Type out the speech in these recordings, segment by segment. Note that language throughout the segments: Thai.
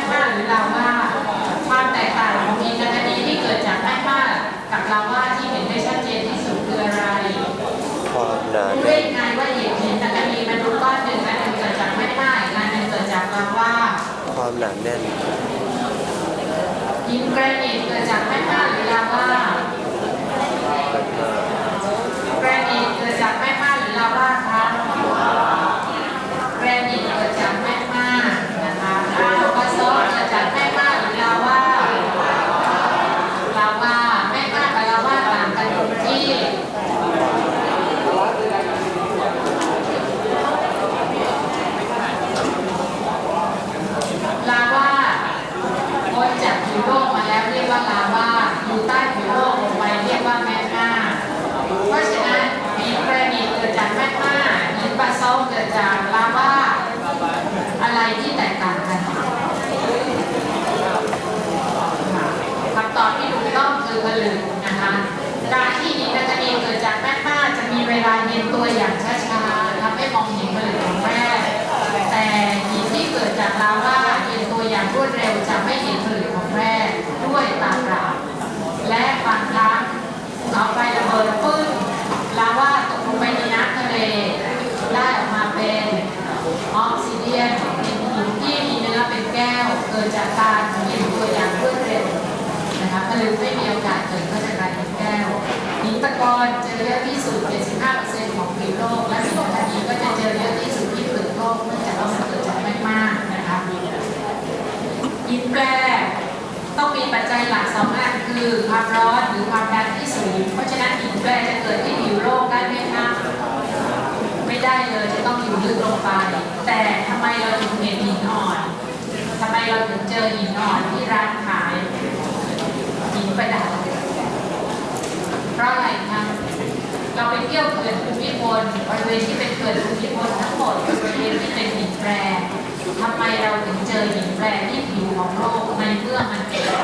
กมาหรือลาว่าความแตกต่างของหินกับกระดีที่เกิดจากแมกมากับลาว่าที่เห็นได้ชัดเจนที่สุดคืออะไรความหนารู้แน่ได้นยังไงว่าหินหินกับกระดีมันดูก้อนหนึ่งอันหนึ่งเกิดจากแมกมาอีกอันหนึ่งเกิดจากลาว่า ความหนาแน่น หินแกรนิตเกิดจากแมกมาหรือลาว่า แบบว่า แกรนิตเกิดจากแมกมาหรือลาว่าคะแกรนิตเกิดจากแมกมานะคะอ้าวบาซอลต์เกิดจากแมกมาหรือลาว่าลาว่าแมกมากับลาว่าต่างกันตรงที่ ลาว่าพ้นจากผิวโลกมาแล้วเรียกว่าลาว่าอยู่ใต้ผิวโลกลงไปเรียกว่าแมกมาเพราะฉะนั้นหินแกรนิตเกิดจากแมกมาหินบาซอลต์เกิดจากลาว่าอะไรที่แตกต่างกันคำตอบที่ถูกต้องคือผลึกนะคะการที่หินแกรนิตเกิดจากแมกมาจะมีเวลาเย็นตัวอย่างช้าๆทำให้มองเห็นผลึกของแร่แต่หินที่เกิดจากลาว่าเย็นตัวอย่างรวดเร็วจะไม่เห็นผลึกของแร่ด้วยตาเปล่าและบางครั้งเอาไประเบิดปึ้งลาว่าตกลงไปในน้ำทะเลได้ออกมาเป็นออกซิเดียนเป็นหินที่มีเนื้อเป็นแก้ว เกิดจากการเย็นตัวอย่างรวดเร็ว นะคะผลึก ไม่มีโอกาสเกิดก็จะกลายเป็นแก้วหินตะกอนเจอเยอะที่สุด 75%ของผิวโลก และหินกระดีก็จะเจอเยอะที่สุดที่เปลือกโลกเนื่องจากว่ามันเกิดจากแมกมานะคะหินแปรต้องมีปัจจัยหลักสองอันคือความร้อนหรือความดันที่สูง เพราะฉะนั้นหินแปรจะเกิดที่ผิวโลกได้ไหมคะไม่ได้เลยจะต้องอยู่ลึกลงไป แต่ทำไมเราถึงเห็นหินอ่อนทำไมเราถึงเจอหินอ่อนที่ร้านขา ยหินประดับเพราะอะไรคะเราไปเที่ยวเขื่อนภูมิพลบริเวณที่เป็นเขื่อนภูมิพลทั้งหมดบริเวณที่เป็นหินแปรทำไมเราถึงเจอหินแปรที่ผิวของโลกในเมื่อมันเกิด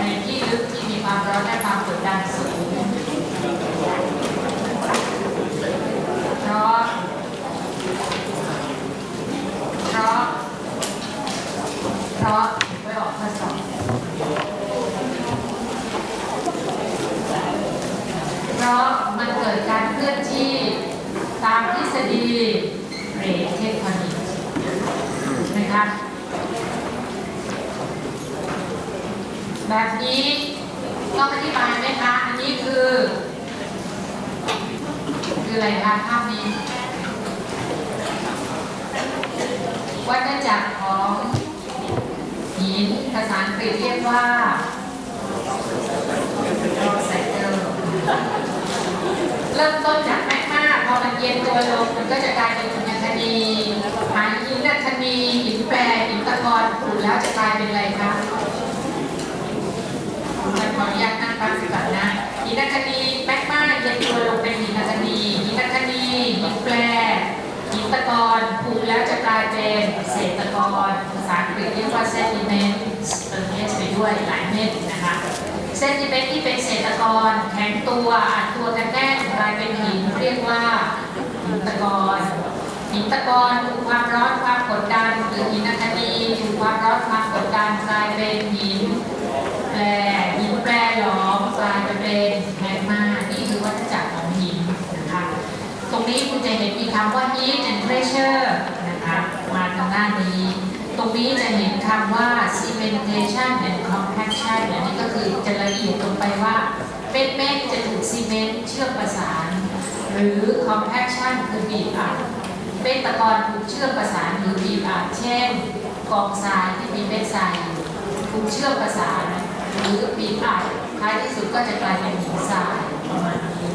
ในที่ลึกที่มีความร้อนและความกดดันสูงเพราะเพราะเพราะไปออกข้อสอบ เพ ราะมันเกิดการเคลื่อนที่ตามทฤษฎีเรทเทคโทนิกนะคะแบบนี้ต้องอธิบายไหมคะ อันนี้คือ คืออะไรคะภาพนี้ วัฏจักรของหินภาษาอังกฤษเรียกว่า เริ่มต้นจากแมกมาพอมันเย็นตัวลงมันก็จะกลายเป็นหินคดีหายหินคดีหินแปรหินตะกอนขูดแล้วจะกลายเป็นอะไรคะมันขออนุญาตนั่งฟังก่อนนะหินคดีแมกมาเย็นตัวลงเป็นหินคดีหินคดีหินแปรหินตะกอนขูดแล้วจะกลายเป็นเศษตะกอนภาษาอังกฤษเรียกว่า sediment เติม s ไปด้วยหลายเม็ดนะคะเซนติเมนตรที่เป็นเศษตะกอนแข็งตัวอัดตัวายเป็นหินเรียกว่าหินตะกอนหินตะกอนถูกความร้อนความกดดันหรือหินอัคนีถูกความร้อนความกดดันกลายเป็นหินแปรหินแปรหลอมกลายไปเป็นแมกมานี่คือวัฏจักรของหินนะคะตรงนี้คุณจะเห็นมีคำว่า heat and pressure นะคะมาทางด้านนี้ ตรงนี้จะเห็นคำว่า cementation and compaction อันนี้ก็คือจะละเอียดลงไปว่า เป็นเม็ดจะถูกซีเมนต์เชื่อมประสาน หรือ compaction คือบีบอัดเป็นตะกอนถูกเชื่อมประสานหรือบีบอัดเช่นกองทรายที่มีเม็ดทรายอยู่ถูกเชื่อมประสาน หรือบีบอัดท้ายที่สุดก็จะกลายเป็นหินทรายประมาณนี้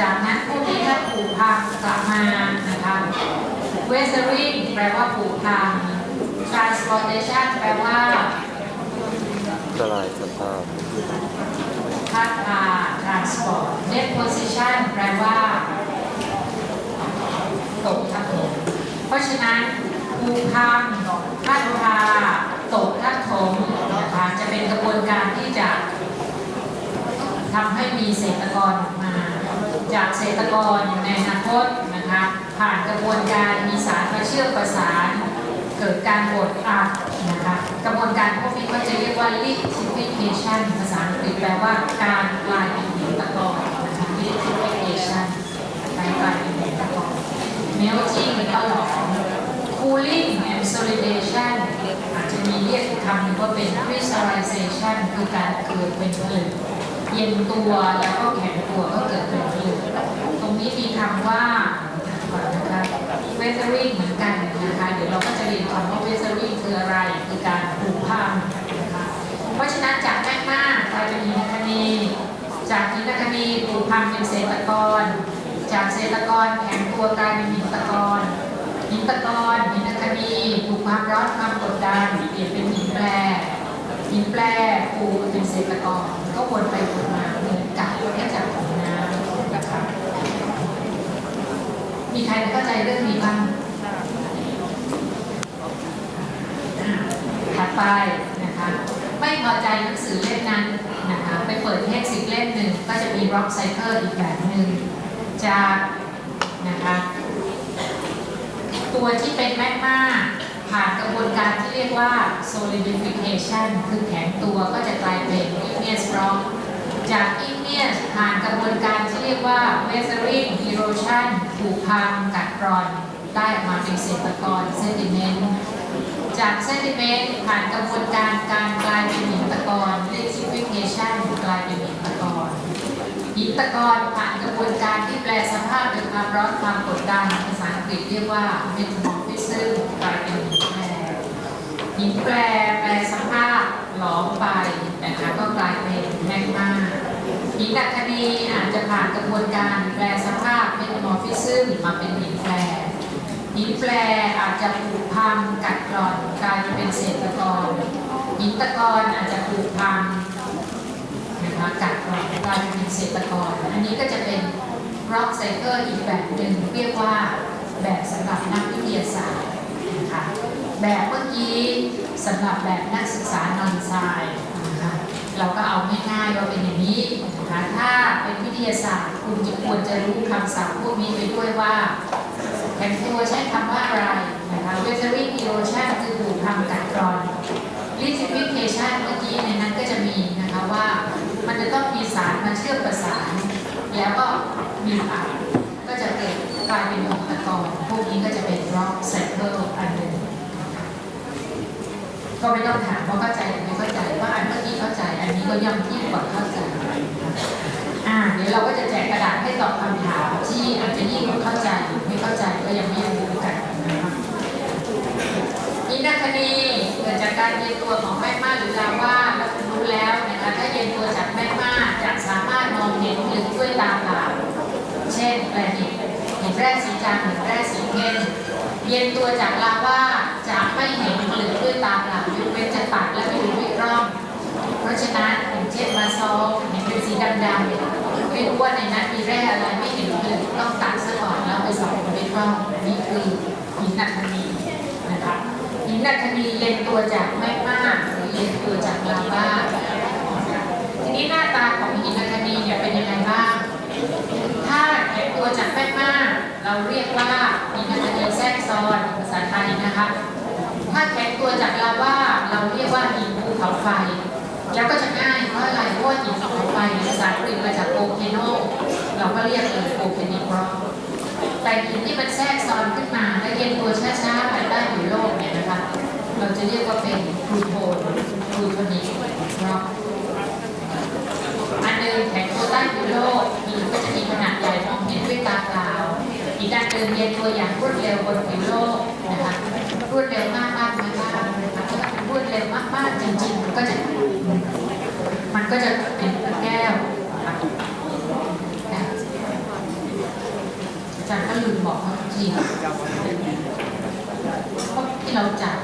จากนั้นพวกนี้ถ้าผุพังกลับมานะคะ weathering แปลว่าผุพัง transportation แปลว่าสลายสภาพ พัดพา transport deposition แปลว่าตกทับถมเพราะฉะนั้นภูพังพัดพาตกทับถมนะคะจะเป็นกระบวนการที่จะทำให้มีเศษตะกอนออกมา จากเศษตะกอนในอนาคตนะคะผ่านกระบวนการมีสารมาเชื่อมประสาน การบดอัดนะคะกระบวนการพวกนี้ก็จะเรียกว่า liquefaction ภาษาอังกฤษแปลว่าการกลายเป็นหินตะกอนนะคะ liquefaction การกลายเป็นหินตะกอน melting ก็หลอม cooling and solidation อาจจะมีเรียกอีกคำหนึ่งว่าเป็น crystallization คือการเกิดเป็นผลึกเย็นตัวแล้วก็แข็งตัวก็เกิดเป็นผลึกตรงนี้มีคำว่า weathering เหมือนกันนะคะเดี๋ยวเราก็จะเรียนคำว่า weathering คืออะไรคือการผุพังนะคะเพราะฉะนั้นจากแมกมากลายเป็นหินคณีจากหินคณีผุพังเป็นเศษตะกอนจากเศษตะกอนแข็งตัวกลายเป็นหินตะกอนหินตะกอนหินคณีถูกความร้อนความกดดันเปลี่ยนเป็นหินแปรหินแปรปูเป็นเศษตะกอนก็วนไปวนมาเหมือนกับวัฏจักของน้ำนะคะ มีใครเข้าใจเรื่องนี้บ้างถัดไปนะคะ ไม่พอใจหนังสือเล่มนั้นนะคะ ไปเปิดเทคสิกเล่มหนึ่งก็จะมี rock cycle อีกแบบหนึ่งจากนะคะตัวที่เป็นแมกมาผ่านกระบวนการที่เรียกว่า solidification คือแข็งตัวก็จะกลายเป็น igneous rock จาก igneous ผ่านกระบวนการที่เรียกว่า weathering erosion ถูกพังกัดกร่อน ได้ออกมาเป็นเศษตะกอน sediment จาก sediment ผ่านกระบวนการการกลายเป็นหินตะกอน liquefaction กลายเป็นหินตะกอนหินตะกอนผ่านกระบวนการที่แปลสภาพโดยความร้อนความกดดันภาษาอังกฤษเรียกว่า metamorphism กลายเป็นหินแปรหินแปรแปลสภาพ นะคะก็กลายเป็นแมกมาหินอัคนีอาจจะผ่านกระบวนการแปลสภาพ metamorphism มาเป็นหินแปรหินแปรอาจจะผุพังกัดกร่อนกลายเป็นเศษตะกอนหินตะกอนอาจจะผุพังนะคะกัดกร่อนกลายเป็นเศษตะกอนอันนี้ก็จะเป็น rock cycle อีกแบบหนึ่งเรียกว่าแบบสำหรับนักวิทยาศาสตร์ แบบเมื่อกี้สำหรับแบบนักศึกษานอนไซน์นะคะเราก็เอาง่ายๆว่าเป็นอย่างนี้นะคะถ้าเป็นวิทยาศาสตร์คุณจะควรจะรู้คำศัพท์พวกนี้ไปด้วยว่าแข็งตัวใช้คำว่าอะไรนะคะ weathering erosion คือถูกทำกัดกร่อน liquefaction เมื่อกี้ในนั้นก็จะมีนะคะว่ามันจะต้องมีสารมาเชื่อมประสาน แล้วก็มีอัดก็จะเกิดกลายเป็นองค์ตะกอนพวกนี้ก็จะเป็น rock cycle อันหนึ่ง ก็ไม่ต้องถามว่าเข้าใจหรือไม่เข้าใจว่าอันเมื่อกี้เข้าใจ อันนี้ก็ย่อมยิ่งกว่าเข้าใจอ่าเดี๋ยวเราก็จะแจกกระดาษให้ตอบคำถามที่อาจจะยิ่งกว่าเข้าใจหรือไม่เข้าใจก็ยังไม่รู้กันนะคะอินทคณีเกิดจากการเย็นตัวของแมกมาหรือลาวาแล้วคุณรู้แล้วนะคะถ้าเย็นตัวจากแมกมาจะสามารถมองเห็นผลึกด้วยตาเปล่าเช่นแกรนิตเห็นแร่สีจางเห็นแร่สีเข้ม เย็นตัวจากลาว่าจะไม่เห็นผลึกด้วยตาเปล่ายกเว้นจะตัดและไปดูด้วยกล้อง เพราะฉะนั้นอย่างเช่นมาซอลเห็นเป็นสีดำๆไม่รู้ว่าในนั้นมีแร่อะไรไม่เห็นเลยต้องตัดซะก่อนแล้วไปส่องด้วยกล้องนี่คือหินอัคนีนะคะหินอัคนีเย็นตัวจากแมกมากหรือเย็นตัวจากลาว่าทีนี้หน้าตาของหินอัคนีเนี่ยเป็นยังไงบ้างถ้าแข็งตัวจากแมกมาก เราเรียกว่าหินอัคนีแทรกซ้อนภาษาไทยนะคะ ถ้าแข็งตัวจากลาวาเราเรียกว่าหินภูเขาไฟ แล้วก็จะง่ายเพราะอะไรเพราะว่าหินภูเขาไฟภาษาอังกฤษมาจากโอเคโนเราก็เรียกเลยโอเคนิกรอแต่หินที่มันแทรกซ้อนขึ้นมาและเย็นตัวช้าๆภายใต้ผิวโลกเนี่ยนะคะ เราจะเรียกว่าเป็นพลูโทนพลูโทนิกรออันหนึ่งแข็งตัวใต้ผิวโลก เดินเย็นตัวอย่างรวดเร็วบนผิวโลกนะคะรวดเร็วมากมากมากมากนะคะถ้ามันรวดเร็วมากมากจริงๆมันก็จะมันก็จะเป็นแก้วนะคะอาจารย์ก็ลืมบอกเขาทีเพราที่เราจับ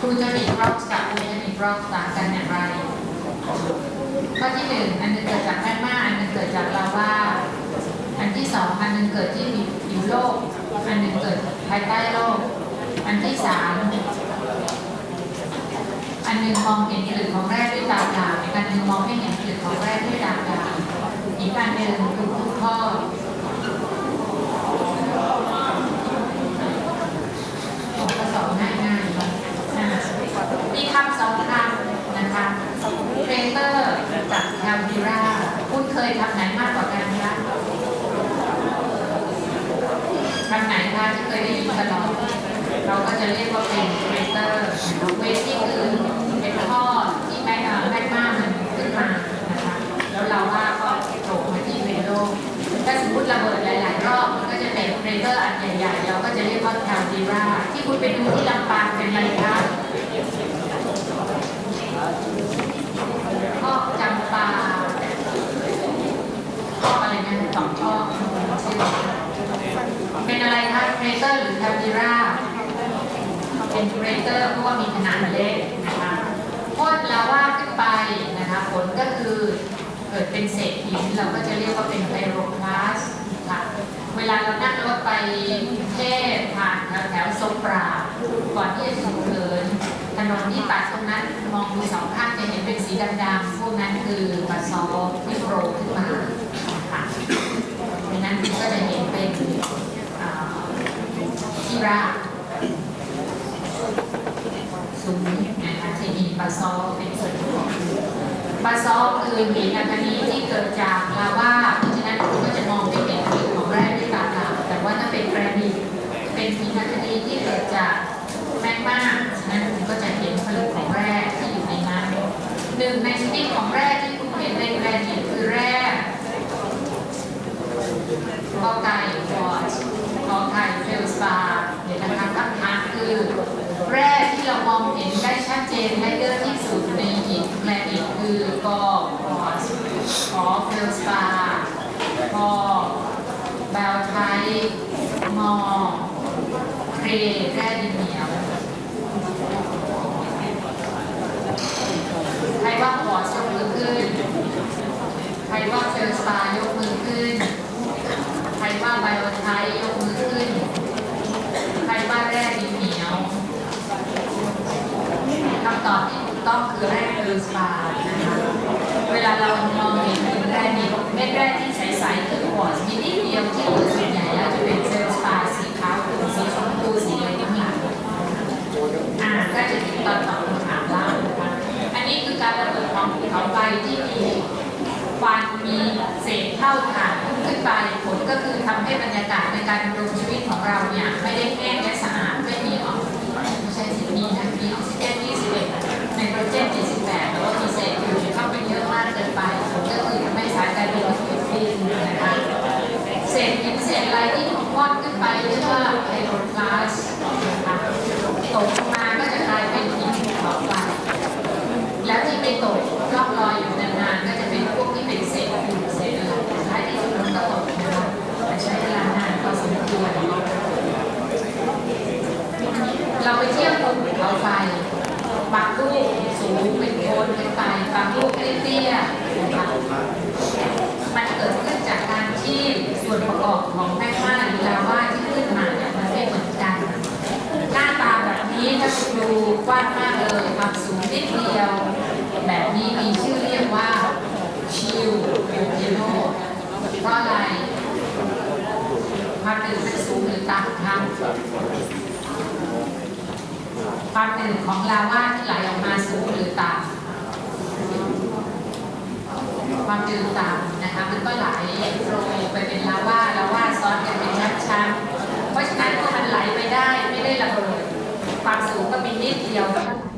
คุณจะมีตรอบกักคุณจะมีตรอบสางกันอย่างไรข้อที่หนึ่งอันนึงเกิดจากแม่มาอันนึงเกิดจากลาว่าอันที่สองอันนึงเกิดที่ผิวโลก อันนึงเกิดภายใต้โลก อันที่สามอันนึงมองเห็นหรือของแรกด้วยตาเปล่าอันนึงมองไม่เห็นหรือของแรกด้วยตาเปล่าอีกอันหนึ่งคือทุกข้อ ยทำไหนมากกว่ากันคะทำไหนคะที่เคยได้ยินตลอดเราก็จะเรียกว่าเป็นเรเตอร์เวที่คือเป็นข้อที่แม่แมกมามันขึ้นมานะคะแล้วเราว่าก็โผล่มาที่เวโลถ้าสมมติระเบิดหลายๆรอบมันก็จะเป็นเรเตอร์อันใหญ่ๆเราก็จะเรียกว่าแคลดีราที่คุณไปดูที่ลำปางเป็นอะไรคะข้อจำปาข้ออะไรนะสองข้อชื่อเป็นอะไรคะ เตอร์หรือแคลดีราเป็นเรเตอร์เพราะว่ามีขนาดเล็กนะคะพ่นลาว่าขึ้นไปนะคะผลก็คือเกิดเป็นเศษหินเราก็จะเรียกว่าเป็นไพโรคลาสค่ะเวลาเรานั่งรถไปกรุงเทพผ่านแถวแถวๆทรงปราก่อนที่จะถึงเหินถนนที่ตัดตรงนั้นมองดูสองข้างจะเห็นเป็นสีดำๆพวกนั้นคือปลาซอที่โผล่ขึ้นมาค่ะดังนั้นก็จะเห็นเป็น ราสูงนะคะที่มีปลาซอเป็นส่วนประกอบบาซอลต์คือหินอัคนีที่เกิดจากลาวาเพราะฉะนั้นคุณก็จะมองไม่เห็นผิวของแร่ด้วยตาเปล่าแต่ว่าถ้าเป็นแกรนิตเป็นหินอัคนีที่เกิดจากแมกมาฉะนั้นคุณก็จะเห็นผลึกของแร่ที่อยู่ในนั้นหนึ่งในชนิดของแร่ที่คุณเห็นในแกรนิตคือแร่กอไก่วอช กอไก่เฟลสปาเดี๋ยนะคะคำถามคือแร่ที่เรามองเห็นได้ชัดเจนและเยอะที่สุดในหินแกรนิตคือกอพอสขอเฟลสปาพอแบลไทมอเครแร่ดินเหนียวใครว่าพอสยกมือขึ้น ใครว่าเฟลสปายกมือขึ้น ว่าไบโอไทยกมือขึ้น ใครบ้านแรกดีเหนียวคำตอบที่ถูกต้องคือแรกคือสปา ก็คือทำให้บรรยากาศในการดำรงชีวิตของเราเนี่ยไม่ได้แห้งและสะอาดไม่มีออกไม่ใช่สิมีนะมีออกซิเจน21ไนโตรเจน78แล้วก็มีเศษอยู่เข้าไปเยอะมากเกินไปก็คือทำให้สารการบินเกิดดินนะคะเศษหินเศษอะไรที่ถูกวอดขึ้นไปเรียกว่าไฮโดรคลาสนะคะตกลงมาก็จะกลายเป็นหินภูเขาไฟแล้วที่ไปตก หนึ่งเป็นศูงย์หรือต่ำครับความหนึ่งของลาวาที่ไหลออกมาสูงหรือต่ำความหนึ่งต่ำนะคะมันก็ไหลลงไปเป็นลาวาลาวาซ้อนกันเป็นชั้นๆเพราะฉะนั้นถ้ามันไหลไปได้ไม่ได้ระเบิดความสูงก็มีนิดเดียวนะคะ